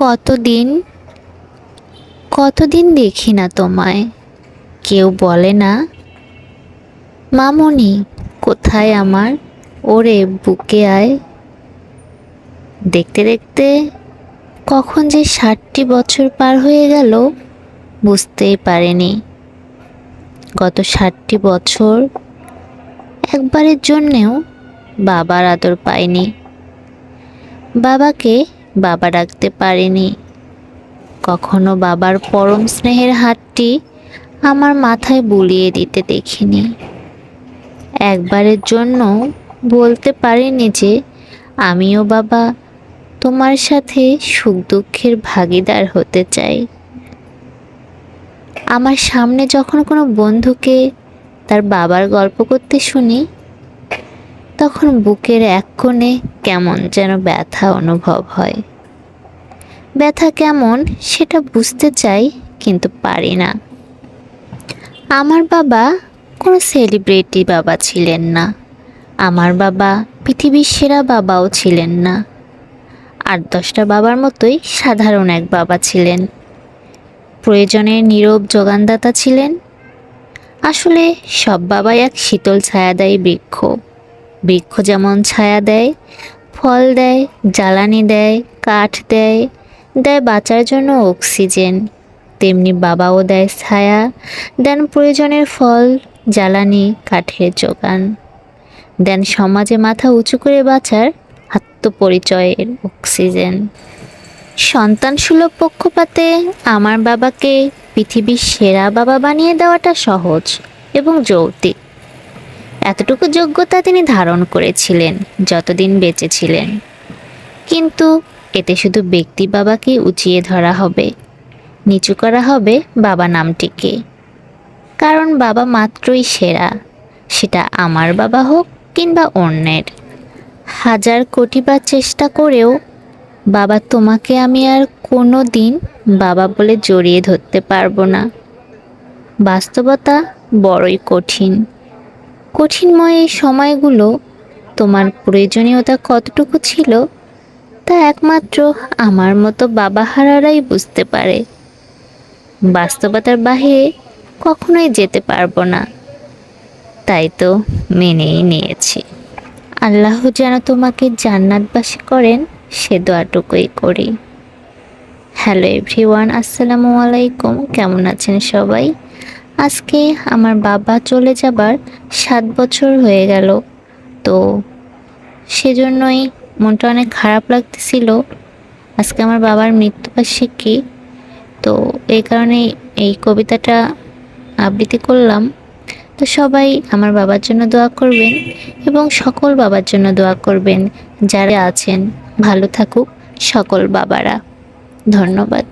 কতদিন কতদিন দেখি না তোমায়? কেউ বলে না। মামনি, কোথায় আমার? ওরে বুকে আয়। দেখতে দেখতে কখন যে ষাটটি বছর পার হয়ে গেল, বুঝতেই পারেনি। গত ষাটটি বছর একবারের জন্যেও বাবার আদর পাইনি। বাবাকে বাবা ডাকতে পারিনি। কখনো বাবার পরম স্নেহের হাতটি আমার মাথায় বুলিয়ে দিতে দেখিনি। একবারের জন্য বলতে পারিনি যে, আমিও বাবা তোমার সাথে সুখ দুঃখের ভাগিদার হতে চাই। আমার সামনে যখন কোনো বন্ধুকে তার বাবার গল্প করতে শুনি তখন বুকের এক কোণে কেমন যেন ব্যথা অনুভব হয়। ব্যথা কেমন সেটা বুঝতে চাই, কিন্তু পারি না। আমার বাবা কোনো সেলিব্রিটি বাবা ছিলেন না। আমার বাবা পৃথিবীর সেরা বাবাও ছিলেন না। আট দশটা বাবার মতোই সাধারণ এক বাবা ছিলেন। প্রয়োজনের নীরব যোগানদাতা ছিলেন। আসলে সব বাবাই এক শীতল ছায়াদায়ী বৃক্ষ। বৃক্ষ যেমন ছায়া দেয়, ফল দেয়, জ্বালানি দেয়, কাঠ দেয় দেয় বাঁচার জন্য অক্সিজেন। তেমনি বাবাও দেয় ছায়া, দেন প্রয়োজনের ফল, জ্বালানি, কাঠের যোগান। দেন সমাজে মাথা উঁচু করে বাঁচার আত্মপরিচয়ের অক্সিজেন। সন্তান সুলভ পক্ষপাতে আমার বাবাকে পৃথিবীর সেরা বাবা বানিয়ে দেওয়াটা সহজ এবং যৌক্তিক। এতটুকু যোগ্যতা তিনি ধারণ করেছিলেন, যতদিন বেঁচে ছিলেন। কিন্তু এতে শুধু ব্যক্তি বাবাকে উঁচিয়ে ধরা হবে, নিচু করা হবে বাবা নামটিকে। কারণ বাবা মাত্রই সেরা, সেটা আমার বাবা হোক কিংবা অন্যের। হাজার কোটিবার চেষ্টা করেও বাবা তোমাকে আমি আর কোনো দিন বাবা বলে জড়িয়ে ধরতে পারব না। বাস্তবতা বড়ই কঠিন। কঠিনময় এই সময়গুলো তোমার প্রয়োজনীয়তা কতটুকু ছিল, তা একমাত্র আমার মতো বাবা হারারাই বুঝতে পারে। বাস্তবতার বাহিরে কখনোই যেতে পারব না। তাই তো মেনেই নিয়েছি। আল্লাহ যেন তোমাকে জান্নাতবাসী করেন, সে দোয়াটুকুই করি। হ্যালো এভরিওয়ান, আসসালামু আলাইকুম। কেমন আছেন সবাই? আজকে আমার বাবা চলে যাবার সাত বছর হয়ে গেল। তো সেজন্যই মনটা অনেক খারাপ লাগতেছিল। আজকে আমার বাবার মৃত্যুবার্ষিকী। তো এই কারণেই এই কবিতাটা আবৃত্তি করলাম। তো সবাই আমার বাবার জন্য দোয়া করবেন এবং সকল বাবার জন্য দোয়া করবেন। যারা আছেন, ভালো থাকুক সকল বাবারা। ধন্যবাদ।